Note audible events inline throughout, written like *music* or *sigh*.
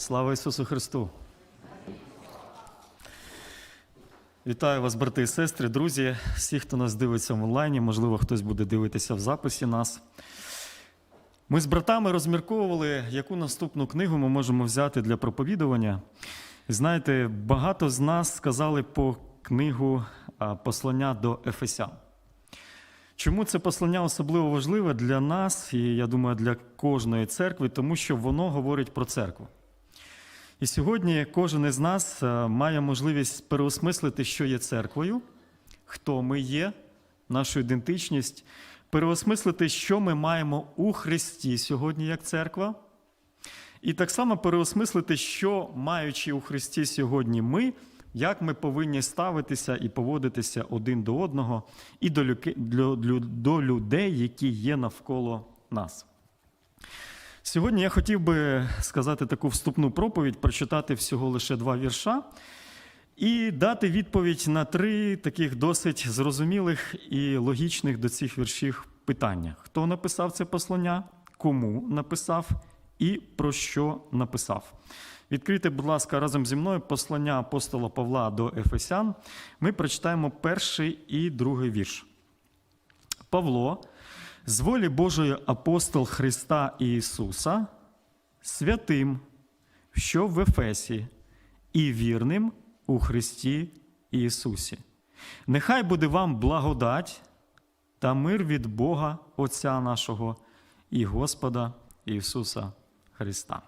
Слава Ісусу Христу! Вітаю вас, брати і сестри, друзі, всі, хто нас дивиться в онлайні, можливо, хтось буде дивитися в записі нас. Ми з братами розмірковували, яку наступну книгу ми можемо взяти для проповідування. Знаєте, багато з нас сказали по книгу Послання до Ефесян. Чому це послання особливо важливе для нас, і я думаю, для кожної церкви, тому що воно говорить про церкву. І сьогодні кожен із нас е, має можливість переосмислити, що є церквою, хто ми є, нашу ідентичність, переосмислити, що ми маємо у Христі сьогодні як церква, і так само переосмислити, що маючи у Христі сьогодні ми, як ми повинні ставитися і поводитися один до одного і до, людей, які є навколо нас. Сьогодні я хотів би сказати таку вступну проповідь, прочитати всього лише два вірша і дати відповідь на три таких досить зрозумілих і логічних до цих віршів питання: хто написав це послання, кому написав і про що написав. Відкрийте, будь ласка, разом зі мною послання апостола Павла до Ефесян. Ми прочитаємо перший і другий вірш. Павло, з волі Божої апостол Христа Ісуса, святим, що в Ефесі, і вірним у Христі Ісусі. Нехай буде вам благодать та мир від Бога Отця нашого і Господа Ісуса Христа.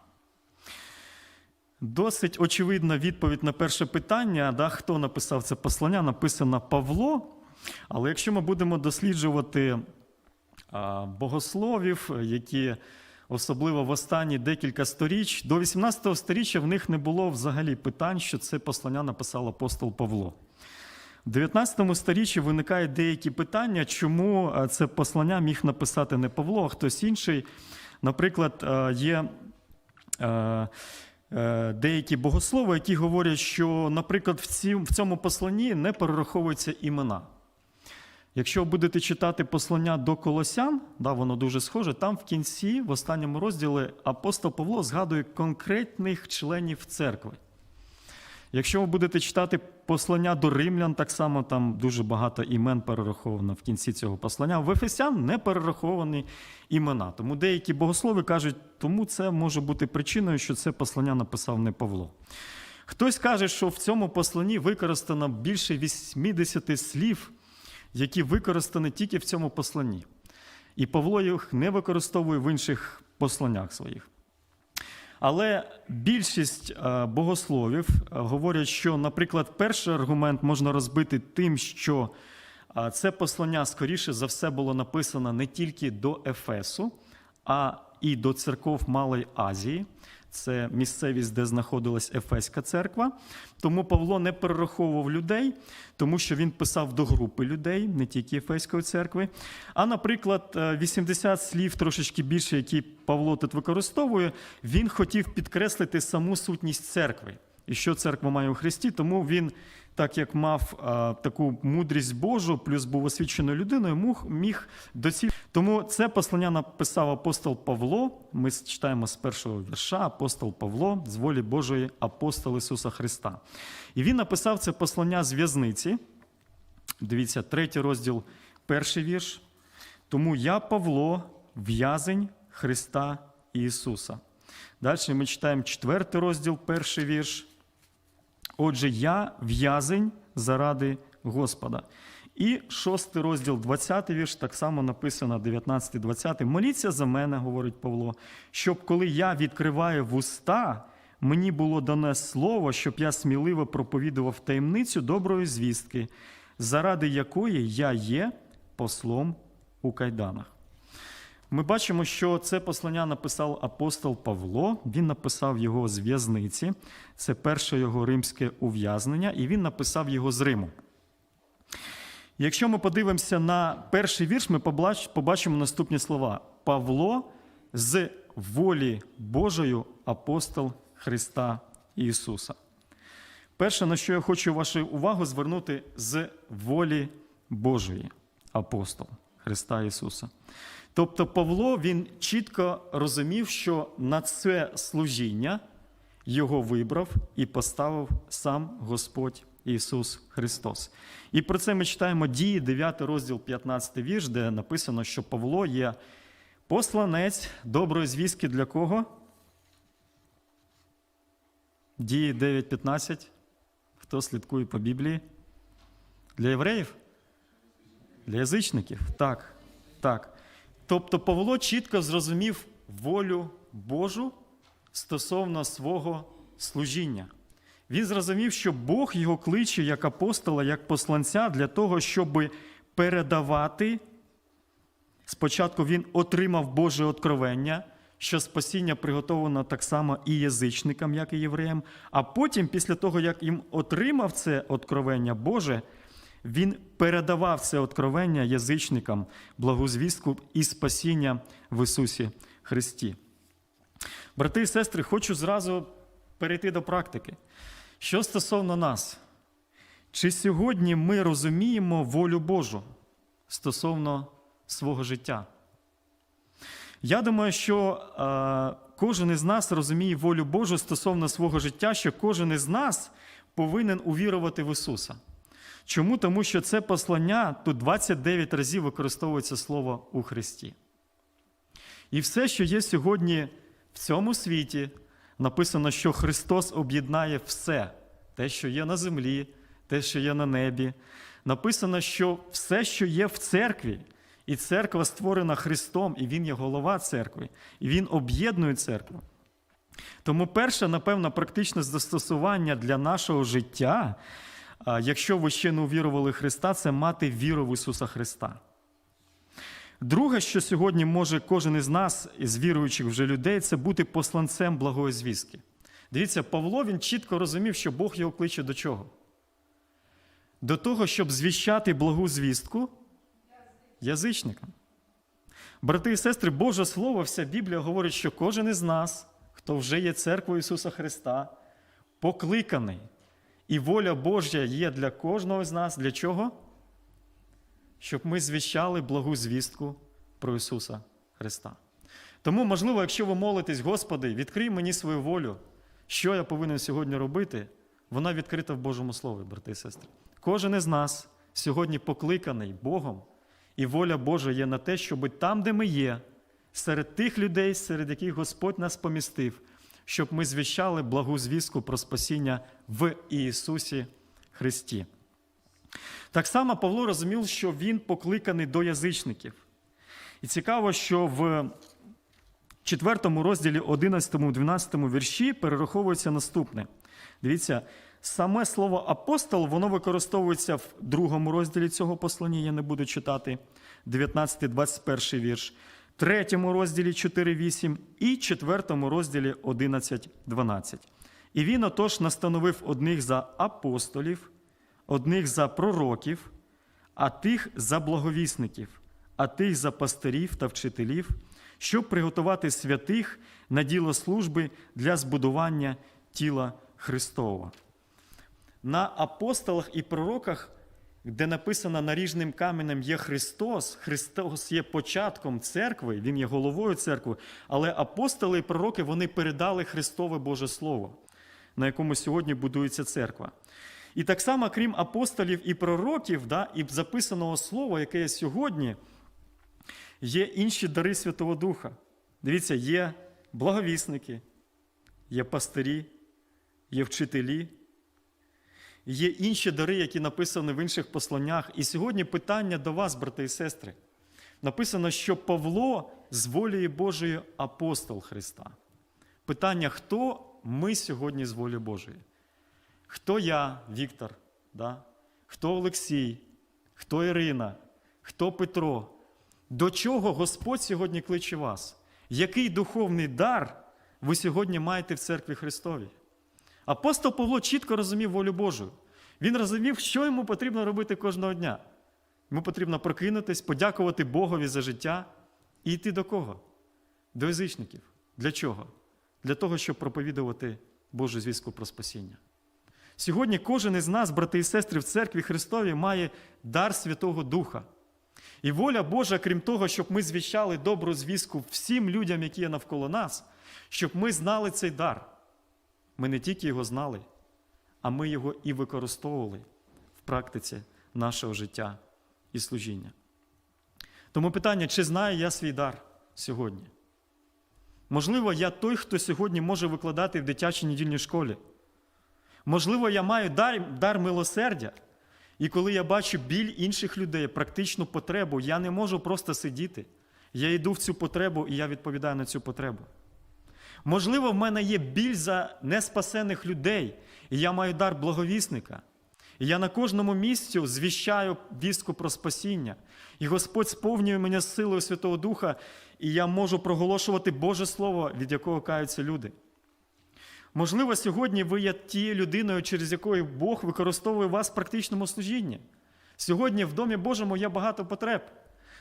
Досить очевидна відповідь на перше питання, да, хто написав це послання, написано Павло. Але якщо ми будемо досліджувати богословів, які особливо в останні декілька сторіч, до 18 сторіччя в них не було взагалі питань, що це послання написав апостол Павло. В 19 сторіччі виникають деякі питання, чому це послання міг написати не Павло, а хтось інший. Наприклад, є. е, Деякі богослови, які говорять, що, наприклад, в цьому посланні не перераховуються імена. Якщо будете читати послання до Колосян, да, воно дуже схоже, там в кінці, в останньому розділі, апостол Павло згадує конкретних членів церкви. Якщо ви будете читати послання до римлян, так само там дуже багато імен перераховано в кінці цього послання. В Ефесян не перераховані імена. Тому деякі богослови кажуть, тому це може бути причиною, що це послання написав не Павло. Хтось каже, що в цьому посланні використано більше 80 слів, які використані тільки в цьому посланні. І Павло їх не використовує в інших посланнях своїх. Але більшість е, богословів е, говорять, що, наприклад, перший аргумент можна розбити тим, що е, це послання, скоріше за все, було написано не тільки до Ефесу, а і до церков Малої Азії. Це місцевість, де знаходилась Ефеська церква. Тому Павло не перераховував людей, тому що він писав до групи людей, не тільки Ефеської церкви. А, наприклад, е, 80 слів, трошечки більше, які Павло тут використовує, він хотів підкреслити саму сутність церкви. І що церква має у Христі, тому він, так як мав а, таку мудрість Божу, плюс був освіченою людиною, муг, міг доці. Тому це послання написав апостол Павло. Ми читаємо з першого вірша апостол Павло з волі Божої апостол Ісуса Христа. І він написав це послання з в'язниці. Дивіться, третій розділ, перший вірш. Тому я, Павло, в'язень Христа Ісуса. Далі ми читаємо четвертий розділ, перший вірш. Отже, я в'язень заради Господа. І шостий розділ, 20 вірш, так само написано 19-20. Моліться за мене, говорить Павло, щоб коли я відкриваю вуста, мені було дане слово, щоб я сміливо проповідував таємницю доброї звістки, заради якої я є послом у кайданах. Ми бачимо, що це послання написав апостол Павло. Він написав його з в'язниці. Це перше його римське ув'язнення, і він написав його з Риму. Якщо ми подивимося на перший вірш, ми побачимо наступні слова: Павло з волі Божою апостол Христа Ісуса. Перше, на що я хочу вашу увагу звернути з волі Божої апостол Христа Ісуса. Тобто Павло він чітко розумів, що на це служіння його вибрав і поставив сам Господь Ісус Христос. І про це ми читаємо дії, 9 розділ, 15 вірш, де написано, що Павло є посланець доброї звістки для кого? Дії 9.15. Хто слідкує по Біблії? Для євреїв? Для язичників? Так. Так. Тобто Павло чітко зрозумів волю Божу стосовно свого служіння. Він зрозумів, що Бог його кличе як апостола, як посланця для того, щоб передавати. Спочатку він отримав Боже откровення, що спасіння приготовлено так само і язичникам, як і євреям. А потім, після того, як їм отримав це откровення Боже, він передавав це откровення язичникам, благу звістку і спасіння в Ісусі Христі. Брати і сестри, хочу зразу перейти до практики. Що стосовно нас, чи сьогодні ми розуміємо волю Божу стосовно свого життя? Я думаю, що е, кожен із нас розуміє волю Божу стосовно свого життя, що кожен із нас повинен увірувати в Ісуса. Чому? Тому що це послання тут 29 разів використовується слово у Христі. І все, що є сьогодні в цьому світі, написано, що Христос об'єднає все, те, що є на землі, те, що є на небі. Написано, що все, що є в церкві, і церква створена Христом, і Він є голова церкви, і Він об'єднує церкву. Тому перше, напевно, практичне застосування для нашого життя, якщо ви ще не увірували Христа, це мати віру в Ісуса Христа. Друге, що сьогодні може кожен із нас, із віруючих вже людей, це бути посланцем благої звістки. Дивіться, Павло він чітко розумів, що Бог його кличе до чого? До того, щоб звіщати благу звістку язичникам. Брати і сестри, Боже Слово, вся Біблія говорить, що кожен із нас, хто вже є церквою Ісуса Христа, покликаний. І воля Божя є для кожного з нас. Для чого? Щоб ми звіщали благу звістку про Ісуса Христа. Тому, можливо, якщо ви молитесь, Господи, відкрий мені свою волю, що я повинен сьогодні робити, вона відкрита в Божому Слові, брати і сестри. Кожен із нас сьогодні покликаний Богом, і воля Божа є на те, щоб там, де ми є, серед тих людей, серед яких Господь нас помістив, щоб ми звіщали благу звістку про спасіння в Ісусі Христі. Так само Павло розумів, що він покликаний до язичників. І цікаво, що в 4 розділі 11-12 вірші перераховується наступне. Дивіться, саме слово апостол, воно використовується в другому розділі цього послання, я не буду читати, 19-21 вірш, третьому розділі 4.8 і четвертому розділі 11.12. І він отож настановив одних за апостолів, одних за пророків, а тих за благовісників, а тих за пастирів та вчителів, щоб приготувати святих на діло служби для збудування тіла Христова. На апостолах і пророках, де написано наріжним каменем є Христос, Христос є початком церкви, Він є головою церкви, але апостоли і пророки вони передали Христове Боже Слово, на якому сьогодні будується церква. І так само, крім апостолів і пророків, да, і записаного слова, яке є сьогодні, є інші дари Святого Духа. Дивіться, є благовісники, є пастирі, є вчителі, є інші дари, які написані в інших посланнях. І сьогодні питання до вас, брати і сестри. Написано, що Павло з волі Божої апостол Христа. Питання, хто ми сьогодні з волі Божої? Хто я, Віктор, да? хто Олексій, хто Ірина, хто Петро? До чого Господь сьогодні кличе вас? Який духовний дар ви сьогодні маєте в церкві Христовій? Апостол Павло чітко розумів волю Божу. Він розумів, що йому потрібно робити кожного дня. Йому потрібно прокинутись, подякувати Богові за життя і йти до кого? До язичників. Для чого? Для того, щоб проповідувати Божу звістку про спасіння. Сьогодні кожен із нас, брати і сестри, в церкві Христовій має дар Святого Духа. І воля Божа, крім того, щоб ми звіщали добру звістку всім людям, які є навколо нас, щоб ми знали цей дар. Ми не тільки його знали, а ми його і використовували в практиці нашого життя і служіння. Тому питання, чи знаю я свій дар сьогодні? Можливо, я той, хто сьогодні може викладати в дитячій недільній школі. Можливо, я маю дар, дар милосердя, і коли я бачу біль інших людей, практичну потребу, я не можу просто сидіти. Я йду в цю потребу і я відповідаю на цю потребу. Можливо, в мене є біль за неспасених людей, і я маю дар благовісника. І я на кожному місці звіщаю вістку про спасіння. І Господь сповнює мене силою Святого Духа, і я можу проголошувати Боже Слово, від якого каються люди. Можливо, сьогодні ви є тією людиною, через якою Бог використовує вас в практичному служінні. Сьогодні в Домі Божому є багато потреб.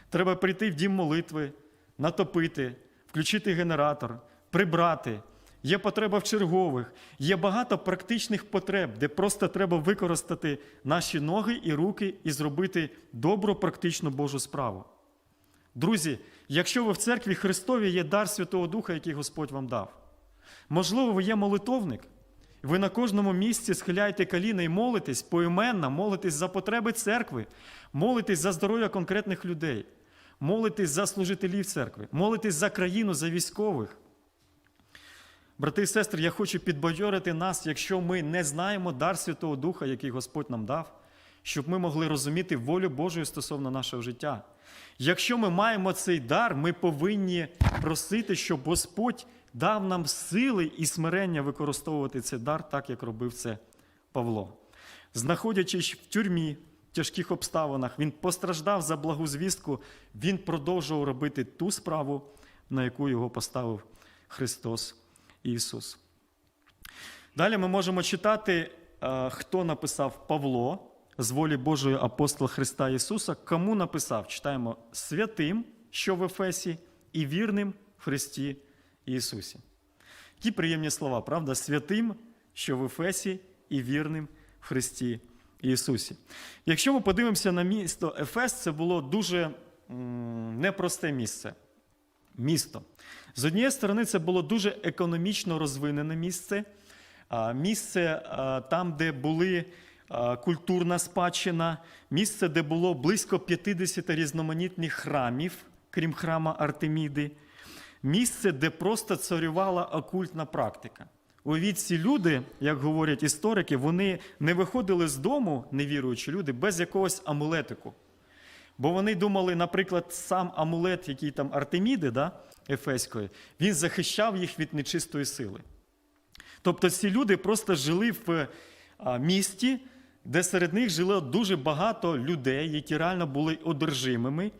Треба прийти в дім молитви, натопити, включити генератор, прибрати. Є потреба в чергових, є багато практичних потреб, де просто треба використати наші ноги і руки і зробити добру практичну Божу справу. Друзі, якщо ви в церкві Христові є дар Святого Духа, який Господь вам дав, можливо, ви є молитовник, ви на кожному місці схиляєте коліна і молитесь поіменно, молитесь за потреби церкви, молитесь за здоров'я конкретних людей, молитесь за служителів церкви, молитесь за країну, за військових. Брати і сестри, я хочу підбадьорити нас, якщо ми не знаємо дар Святого Духа, який Господь нам дав, щоб ми могли розуміти волю Божою стосовно нашого життя. Якщо ми маємо цей дар, ми повинні просити, щоб Господь дав нам сили і смирення використовувати цей дар, так як робив це Павло. Знаходячись в тюрмі, в тяжких обставинах, він постраждав за благу звістку, він продовжував робити ту справу, на яку його поставив Христос Ісус. Далі ми можемо читати, е, хто написав Павло з волі Божої апостола Христа Ісуса. Кому написав? Читаємо святим, що в Ефесі, і вірним в Христі Ісусі. Які приємні слова, правда? Святим, що в Ефесі, і вірним в Христі Ісусі. Якщо ми подивимося на місто Ефес, це було дуже непросте місце. Місто. З однієї сторони, це було дуже економічно розвинене місце, місце там, де були культурна спадщина, місце, де було близько 50 різноманітних храмів, крім храма Артеміди, місце, де просто царювала окультна практика. Уявіть, ці люди, як говорять історики, вони не виходили з дому, невіруючі люди, без якогось амулетику. Бо вони думали, наприклад, сам амулет, який там Артеміди, да, Ефеської, він захищав їх від нечистої сили. Тобто ці люди просто жили в місті, де серед них жило дуже багато людей, які реально були одержимими.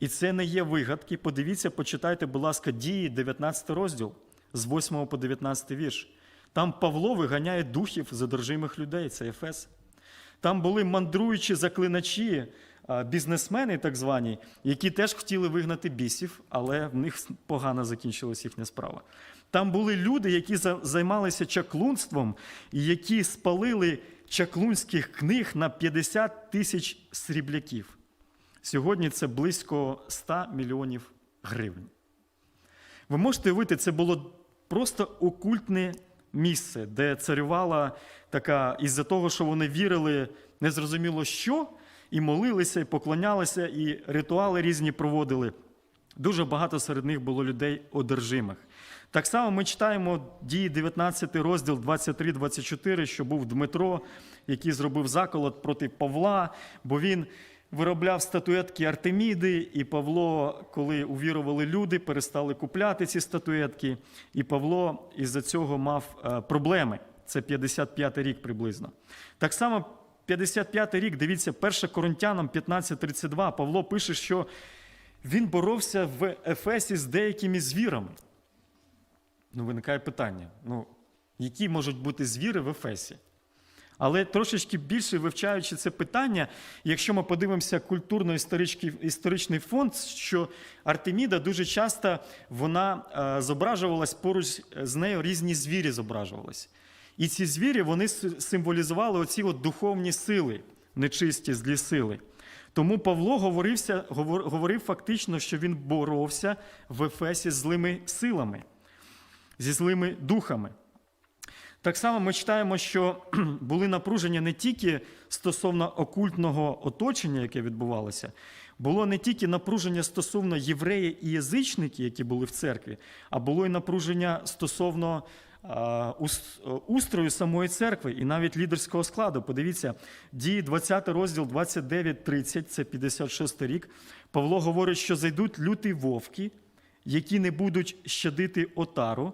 І це не є вигадки. Подивіться, почитайте, будь ласка, дії, 19 розділ з 8 по 19 вірш. Там Павло виганяє духів з одержимих людей, це Ефес. Там були мандруючі заклиначі, бізнесмени, так звані, які теж хотіли вигнати бісів, але в них погано закінчилась їхня справа. Там були люди, які за- займалися чаклунством і які спалили чаклунських книг на 50 тисяч срібляків. Сьогодні це близько 100 мільйонів гривень. Ви можете уявити, це було просто окультне місце, де царювала така, із-за того, що вони вірили незрозуміло що, і молилися, і поклонялися, і ритуали різні проводили. Дуже багато серед них було людей одержимих. Так само ми читаємо дії 19 розділ 23-24, що був Дмитро, який зробив заколот проти Павла, бо він виробляв статуетки Артеміди, і Павло, коли увірували люди, перестали купляти ці статуетки. І Павло із-за цього мав е, проблеми. Це 55 рік приблизно. Так само 55 рік, дивіться, 1 Коринтянам 15.32, Павло пише, що він боровся в Ефесі з деякими звірами. Ну, виникає питання: ну, які можуть бути звіри в Ефесі? Але трошечки більше вивчаючи це питання, якщо ми подивимося культурно-історичний фонд, що Артеміда дуже часто вона е, зображувалась поруч з нею різні звірі зображувалися. І ці звірі вони символізували оці от духовні сили, нечисті злі сили. Тому Павло говорився, говорив фактично, що він боровся в Ефесі з злими силами, зі злими духами. Так само ми читаємо, що *clears throat* були напруження не тільки стосовно окультного оточення, яке відбувалося, було не тільки напруження стосовно євреїв і язичників, які були в церкві, а було і напруження стосовно устрою самої церкви і навіть лідерського складу. Подивіться, дії 20 розділ 29-30, це 56 рік. Павло говорить, що зайдуть люті вовки, які не будуть щадити отару,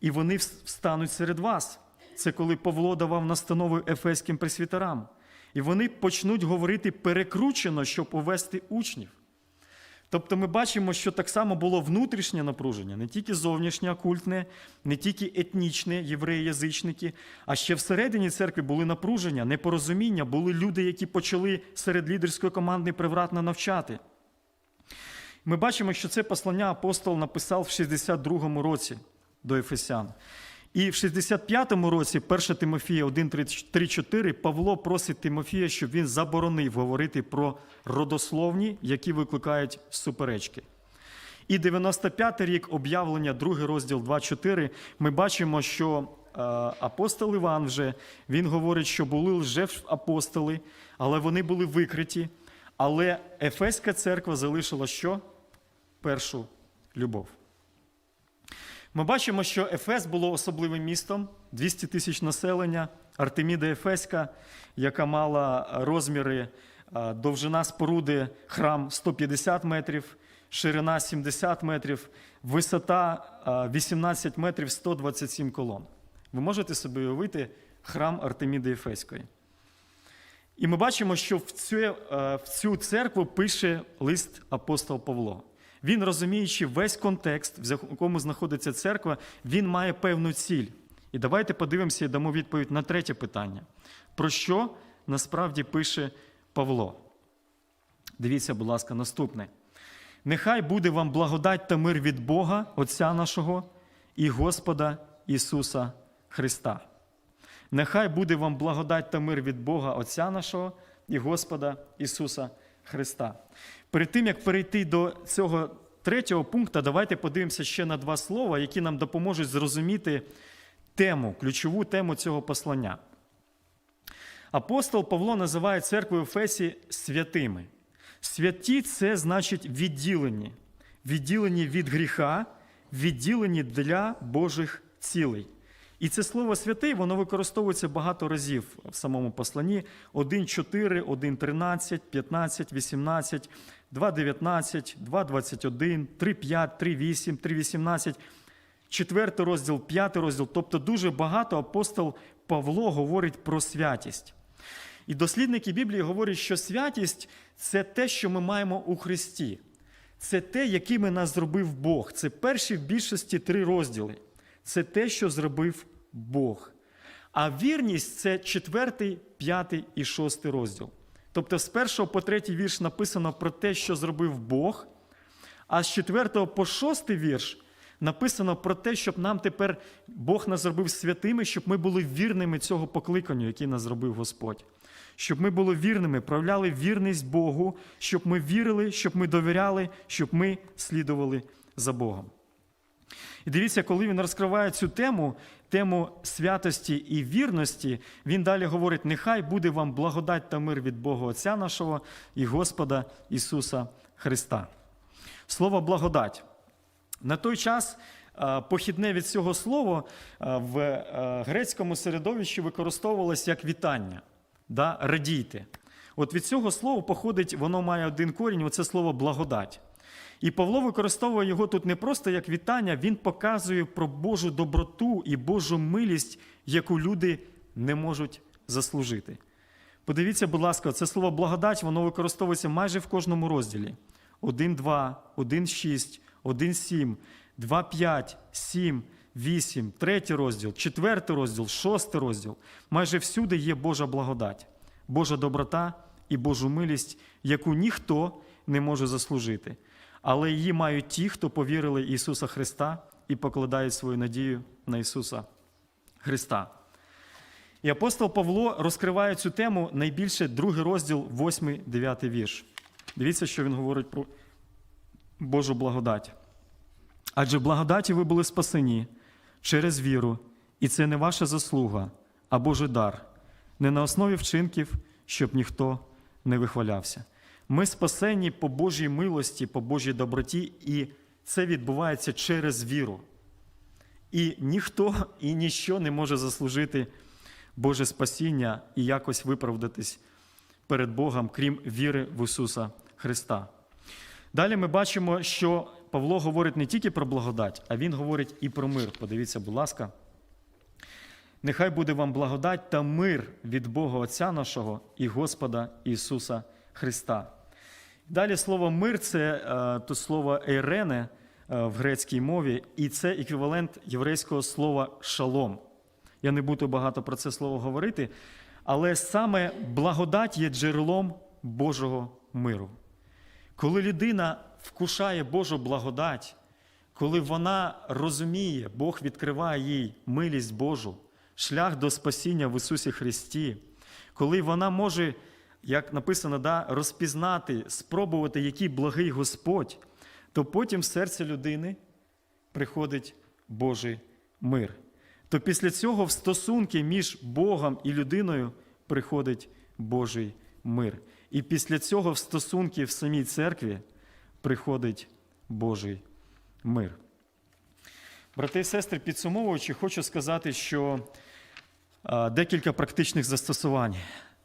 і вони встануть серед вас. Це коли Павло давав настанови ефеським пресвітерам. І вони почнуть говорити перекручено, щоб увести учнів. Тобто ми бачимо, що так само було внутрішнє напруження, не тільки зовнішнє окультне, не тільки етнічне, євреї-язичники, а ще всередині церкви були напруження, непорозуміння, були люди, які почали серед лідерської команди превратно навчати. Ми бачимо, що це послання апостол написав в 62-му році до Ефесян. І в 65-му році, 1 Тимофія 1.3.4, Павло просить Тимофія, щоб він заборонив говорити про родословні, які викликають суперечки. І 95-й рік об'явлення, другий розділ 2.4, ми бачимо, що е, апостол Іван вже він говорить, що були лжеапостоли, але вони були викриті. Але Ефеська церква залишила що? Першу любов. Ми бачимо, що Ефес було особливим містом, 200 тисяч населення, Артеміда Ефеська, яка мала розміри довжина споруди храм 150 метрів, ширина 70 метрів, висота 18 метрів 127 колон. Ви можете собі уявити храм Артеміди Ефеської. І ми бачимо, що в цю, е, в цю церкву пише лист апостол Павло. Він, розуміючи весь контекст, в якому знаходиться церква, він має певну ціль. І давайте подивимося і дамо відповідь на третє питання. Про що насправді пише Павло? Дивіться, будь ласка, наступне. Нехай буде вам благодать та мир від Бога, Отця нашого і Господа Ісуса Христа. Нехай буде вам благодать та мир від Бога Отця нашого і Господа Ісуса Христа. Перед тим, як перейти до цього третього пункту, давайте подивимося ще на два слова, які нам допоможуть зрозуміти тему, ключову тему цього послання. Апостол Павло називає церкву Ефесі святими. Святі це значить відділені, відділені від гріха, відділені для Божих цілей. І це слово святий, воно використовується багато разів в самому посланні: 1.4, 1.13, 15, 18, 2.19, 2.21, 3.5, 3.8, 3.18, 4 розділ, 5 розділ. Тобто дуже багато апостол Павло говорить про святість. І дослідники Біблії говорять, що святість це те, що ми маємо у Христі. Це те, якими нас зробив Бог. Це перші в більшості три розділи. Це те, що зробив Бог. А вірність це четвертий, п'ятий і шостий розділ. Тобто, з першого по третій вірш написано про те, що зробив Бог, а з четвертого по шостий вірш написано про те, щоб нам тепер Бог нас зробив святими, щоб ми були вірними цього покликанню, який нас зробив Господь. Щоб ми були вірними, проявляли вірність Богу, щоб ми вірили, щоб ми довіряли, щоб ми слідували за Богом. І дивіться, коли він розкриває цю тему, тему святості і вірності, він далі говорить: нехай буде вам благодать та мир від Бога Отця нашого і Господа Ісуса Христа. Слово благодать. На той час похідне від цього слова в грецькому середовищі використовувалось як вітання. Да? Радійте. От від цього слова походить, воно має один корінь, оце слово благодать. І Павло використовує його тут не просто як вітання, він показує про Божу доброту і Божу милість, яку люди не можуть заслужити. Подивіться, будь ласка, це слово благодать, воно використовується майже в кожному розділі: 1.2, 1.6, 1.7, 2.5, 7, 8, 3 розділ, 4 розділ, 6 розділ. Майже всюди є Божа благодать, Божа доброта і Божу милість, яку ніхто не може заслужити. Але її мають ті, хто повірили Ісуса Христа і покладають свою надію на Ісуса Христа. І апостол Павло розкриває цю тему найбільше другий розділ, 8-9 вірш. Дивіться, що він говорить про Божу благодать. Адже благодаті ви були спасені через віру, І це не ваша заслуга, а Божий дар, не на основі вчинків, щоб ніхто не вихвалявся. Ми спасені по Божій милості, по Божій доброті, і це відбувається через віру. І ніхто і ніщо не може заслужити Боже спасіння і якось виправдатись перед Богом, крім віри в Ісуса Христа. Далі ми бачимо, що Павло говорить не тільки про благодать, а він говорить і про мир. Подивіться, будь ласка. Нехай буде вам благодать та мир від Бога Отця нашого і Господа Ісуса Христа. Далі слово мир це е, то слово ейрене е, в грецькій мові, і це еквівалент єврейського слова шалом. Я не буду багато про це слово говорити, але саме благодать є джерелом Божого миру. Коли людина вкушає Божу благодать, коли вона розуміє, Бог відкриває їй милість Божу, шлях до спасіння в Ісусі Христі, коли вона може, як написано, да, розпізнати, спробувати, який благий Господь, то потім в серце людини приходить Божий мир. То після цього в стосунки між Богом і людиною приходить Божий мир. І після цього в стосунки в самій церкві приходить Божий мир. Брати і сестри, підсумовуючи, хочу сказати, що декілька практичних застосувань.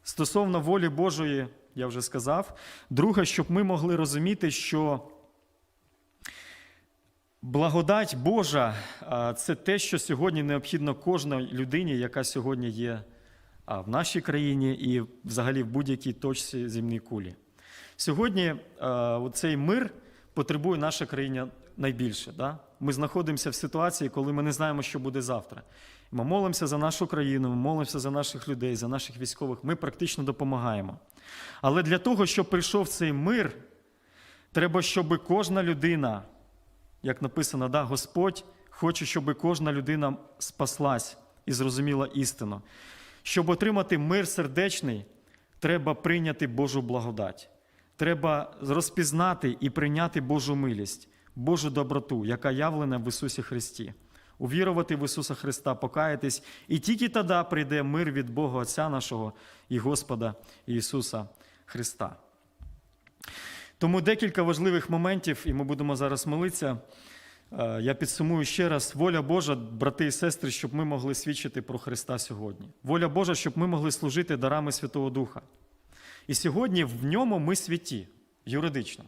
Стосовно волі Божої, я вже сказав. Друге, щоб ми могли розуміти, що благодать Божа це те, що сьогодні необхідно кожній людині, яка сьогодні є в нашій країні і взагалі в будь-якій точці земній кулі. Сьогодні цей мир потребує наша країна найбільше. Да? Ми знаходимося в ситуації, коли ми не знаємо, що буде завтра. Ми молимося за нашу країну, ми молимося за наших людей, за наших військових. Ми практично допомагаємо. Але для того, щоб прийшов цей мир, треба, щоб кожна людина, як написано, да, Господь хоче, щоб кожна людина спаслась і зрозуміла істину. Щоб отримати мир сердечний, треба прийняти Божу благодать. Треба розпізнати і прийняти Божу милість, Божу доброту, яка явлена в Ісусі Христі. Увірувати в Ісуса Христа, покаятись, і тільки тоді прийде мир від Бога Отця нашого і Господа Ісуса Христа. Тому декілька важливих моментів, і ми будемо зараз молитися. Е, Я підсумую ще раз: воля Божа, брати і сестри, щоб ми могли свідчити про Христа сьогодні. Воля Божа, щоб ми могли служити дарами Святого Духа. І сьогодні в ньому ми святі, юридично.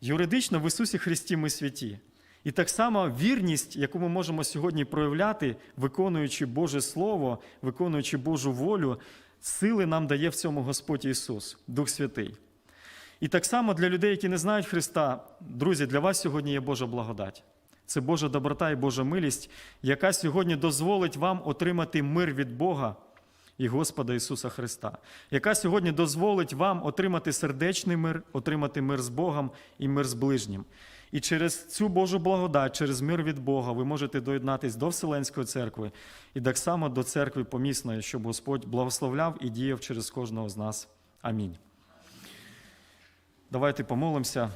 Юридично в Ісусі Христі ми святі. І так само вірність, яку ми можемо сьогодні проявляти, виконуючи Боже Слово, виконуючи Божу волю, сили нам дає в цьому Господь Ісус, Дух Святий. І так само для людей, які не знають Христа, друзі, для вас сьогодні є Божа благодать. Це Божа доброта і Божа милість, яка сьогодні дозволить вам отримати мир від Бога і Господа Ісуса Христа, яка сьогодні дозволить вам отримати сердечний мир, отримати мир з Богом і мир з ближнім. І через цю Божу благодать, через мир від Бога, ви можете доєднатись до Вселенської церкви і так само до церкви помісної, щоб Господь благословляв і діяв через кожного з нас. Амінь. Давайте помолимося.